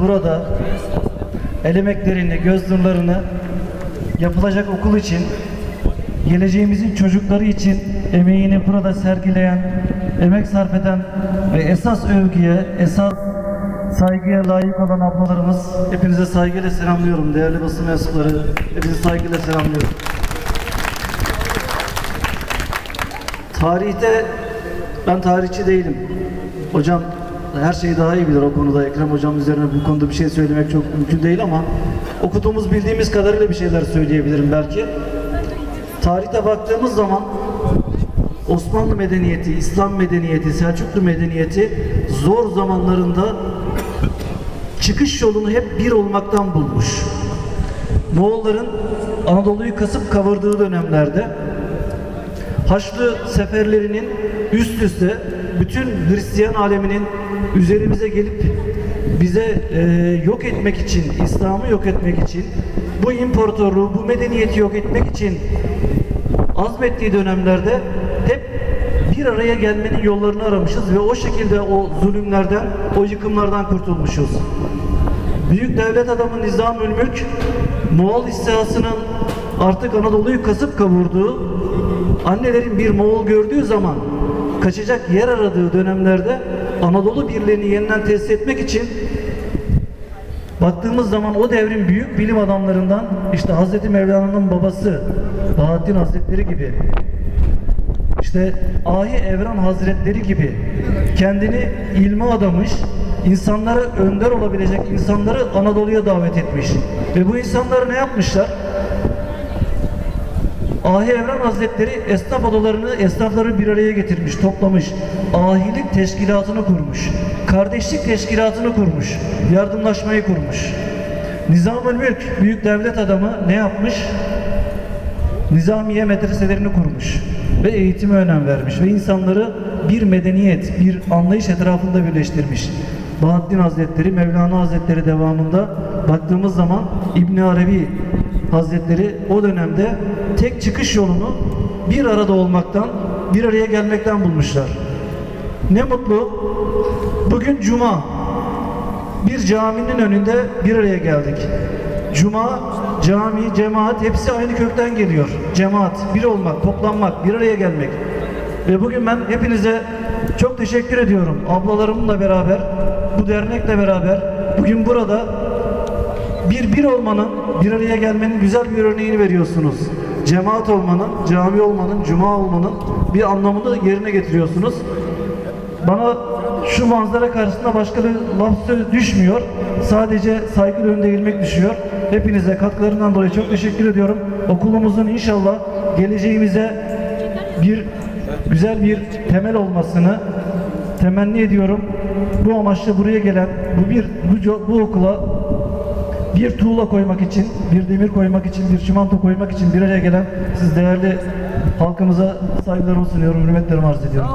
burada el emeklerini, göz nurlarını yapılacak okul için, geleceğimizin çocukları için emeğini burada sergileyen, emek sarf eden ve esas övgüye, esas saygıya layık olan ablalarımız hepinize saygıyla selamlıyorum. Değerli basın mensupları hepinizi saygıyla selamlıyorum. Tarihte ben tarihçi değilim. Hocam her şeyi daha iyi bilir o konuda. Ekrem hocam üzerine bu konuda bir şey söylemek çok mümkün değil ama okuduğumuz bildiğimiz kadarıyla bir şeyler söyleyebilirim belki. Tarihte baktığımız zaman Osmanlı medeniyeti, İslam medeniyeti, Selçuklu medeniyeti zor zamanlarında çıkış yolunu hep bir olmaktan bulmuş. Moğolların Anadolu'yu kasıp kavurduğu dönemlerde Haçlı seferlerinin üst üste bütün Hristiyan aleminin üzerimize gelip bize e, yok etmek için, İslam'ı yok etmek için, bu imparatorluğu, bu medeniyeti yok etmek için azmettiği dönemlerde hep bir araya gelmenin yollarını aramışız ve o şekilde o zulümlerden, o yıkımlardan kurtulmuşuz. Büyük devlet adamı Nizam-ül Moğol istihasının artık Anadolu'yu kasıp kavurduğu, annelerin bir Moğol gördüğü zaman kaçacak yer aradığı dönemlerde Anadolu birliğini yeniden tesis etmek için baktığımız zaman o devrin büyük bilim adamlarından işte Hazreti Mevlana'nın babası Bahattin Hazretleri gibi işte Ahi Evran Hazretleri gibi kendini ilme adamış, insanlara önder olabilecek insanları Anadolu'ya davet etmiş. Ve bu insanlar ne yapmışlar? Ahi Evran Hazretleri esnaf odalarını, esnafları bir araya getirmiş, toplamış. Ahilik teşkilatını kurmuş. Kardeşlik teşkilatını kurmuş. Yardımlaşmayı kurmuş. Nizam-ül Mülk, büyük devlet adamı ne yapmış? Nizamiye medreselerini kurmuş ve eğitime önem vermiş ve insanları bir medeniyet, bir anlayış etrafında birleştirmiş. Bahattin Hazretleri, Mevlana Hazretleri devamında baktığımız zaman İbn Arabi Hazretleri o dönemde tek çıkış yolunu bir arada olmaktan, bir araya gelmekten bulmuşlar. Ne mutlu. Bugün cuma. Bir caminin önünde bir araya geldik. Cuma, cami, cemaat hepsi aynı kökten geliyor. Cemaat, bir olmak, toplanmak, bir araya gelmek. Ve bugün ben hepinize çok teşekkür ediyorum. Ablalarımla beraber, bu dernekle beraber bugün burada bir bir olmanın, bir araya gelmenin güzel bir örneğini veriyorsunuz. Cemaat olmanın, cami olmanın, cuma olmanın bir anlamını yerine getiriyorsunuz. Bana şu manzara karşısında başka bir laf söz düşmüyor. Sadece saygı önünde eğilmek düşüyor. Hepinize katkılarından dolayı çok teşekkür ediyorum. Okulumuzun inşallah geleceğimize bir güzel bir temel olmasını temenni ediyorum. Bu amaçla buraya gelen bu bir bu, bu okula bir tuğla koymak için, bir demir koymak için, bir çimento koymak için bir araya gelen siz değerli halkımıza saygılarımı sunuyorum, hürmetlerimi arz ediyorum.